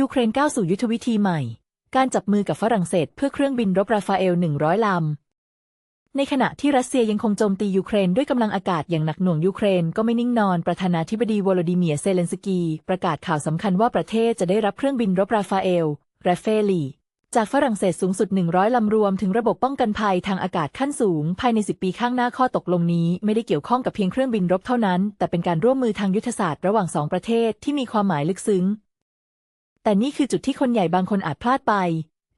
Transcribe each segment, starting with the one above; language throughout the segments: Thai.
ยูเครนก้าวสู่ยุทธวิธีใหม่ การจับมือกับฝรั่งเศสเพื่อเครื่องบินรบราฟาเอล 100 ลำ ในขณะที่รัสเซียยังคงโจมตียูเครนด้วยกำลังอากาศอย่างหนักหน่วงยูเครนก็ไม่นิ่งนอน ประธานาธิบดีวโลดิเมียร์เซเลนสกี ประกาศข่าวสำคัญว่าประเทศจะได้รับเครื่องบินรบราฟาเอลราเฟลีจากฝรั่งเศสสูงสุด 100 ลำรวมถึงระบบป้องกันภัยทางอากาศขั้นสูง ภายใน 10 ปีข้างหน้าข้อตกลงนี้ ไม่ได้เกี่ยวข้องกับเพียงเครื่องบินรบเท่านั้น แต่เป็นการร่วมมือทางยุทธศาสตร์ระหว่างสองประเทศที่มีความหมายลึกซึ้ง แต่นี่คือจุดที่คนใหญ่บางคนอาจพลาดไป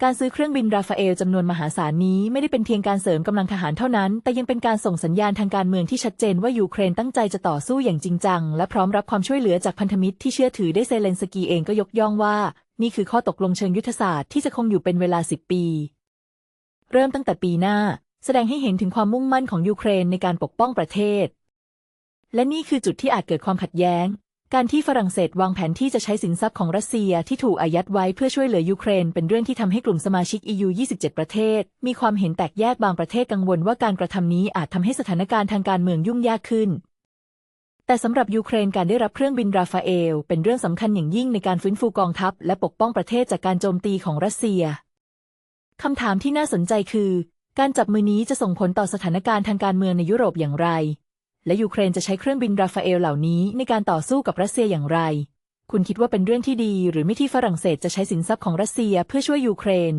การซื้อเครื่องบินราฟาเอลจำนวนมหาศาลนี้ไม่ได้เป็นเพียงการเสริมกำลังทหารเท่านั้น แต่ยังเป็นการส่งสัญญาณทางการเมืองที่ชัดเจนว่ายูเครนตั้งใจจะต่อสู้อย่างจริงจัง และพร้อมรับความช่วยเหลือจากพันธมิตรที่เชื่อถือได้เซเลนสกีเองก็ยกย่องว่า นี่คือข้อตกลงเชิงยุทธศาสตร์ที่จะคงอยู่เป็นเวลา10ปี เริ่มตั้งแต่ปีหน้า แสดงให้เห็นถึงความมุ่งมั่นของยูเครนในการปกป้องประเทศ และนี่คือจุดที่อาจเกิดความขัดแย้ง การที่ฝรั่งเศสวางแผนที่จะใช้สินทรัพย์ของรัสเซียที่ถูกอายัดไว้เพื่อช่วยเหลือยูเครน เป็นเรื่องที่ทำให้กลุ่มสมาชิก EU 27 ประเทศ มีความเห็นแตกแยกบางประเทศกังวลว่าการกระทำนี้อาจทำให้สถานการณ์ทางการเมืองยุ่งยากขึ้น แต่สำหรับยูเครนการได้รับเครื่องบินราฟาเอล เป็นเรื่องสำคัญอย่างยิ่งในการฟื้นฟูกองทัพ และปกป้องประเทศจากการโจมตีของรัสเซียคำถามที่น่าสนใจคือ การจับมือนี้จะส่งผลต่อสถานการณ์ทางการเมืองในยุโรปอย่างไร และยูเครนจะใช้เครื่องบินราฟาเอลเหล่านี้ในการต่อสู้กับรัสเซียอย่างไร คุณคิดว่าเป็นเรื่องที่ดี หรือไม่ที่ฝรั่งเศสจะใช้สินทรัพย์ของรัสเซียเพื่อช่วยยูเครน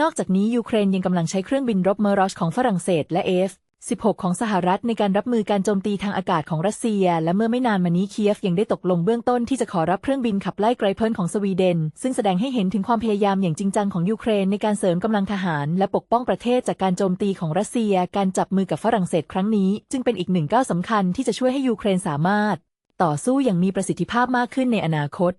นอกจากนี้ยูเครนยังกำลังใช้เครื่องบินรบเมอรอชของฝรั่งเศสและเอฟ 16 ของสหรัฐในการรับมือการโจมตีทางอากาศของรัสเซีย และเมื่อไม่นานมานี้เคียฟยังได้ตกลงเบื้องต้นที่จะขอรับเครื่องบินขับไล่ไกรเพิลของสวีเดน ซึ่งแสดงให้เห็นถึงความพยายามอย่างจริงจังของยูเครนในการเสริมกำลังทหาร และปกป้องประเทศจากการโจมตีของรัสเซีย การจับมือกับฝรั่งเศสครั้งนี้ จึงเป็นอีกหนึ่งก้าวสำคัญที่จะช่วยให้ยูเครนสามารถ ต่อสู้อย่างมีประสิทธิภาพมากขึ้นในอนาคต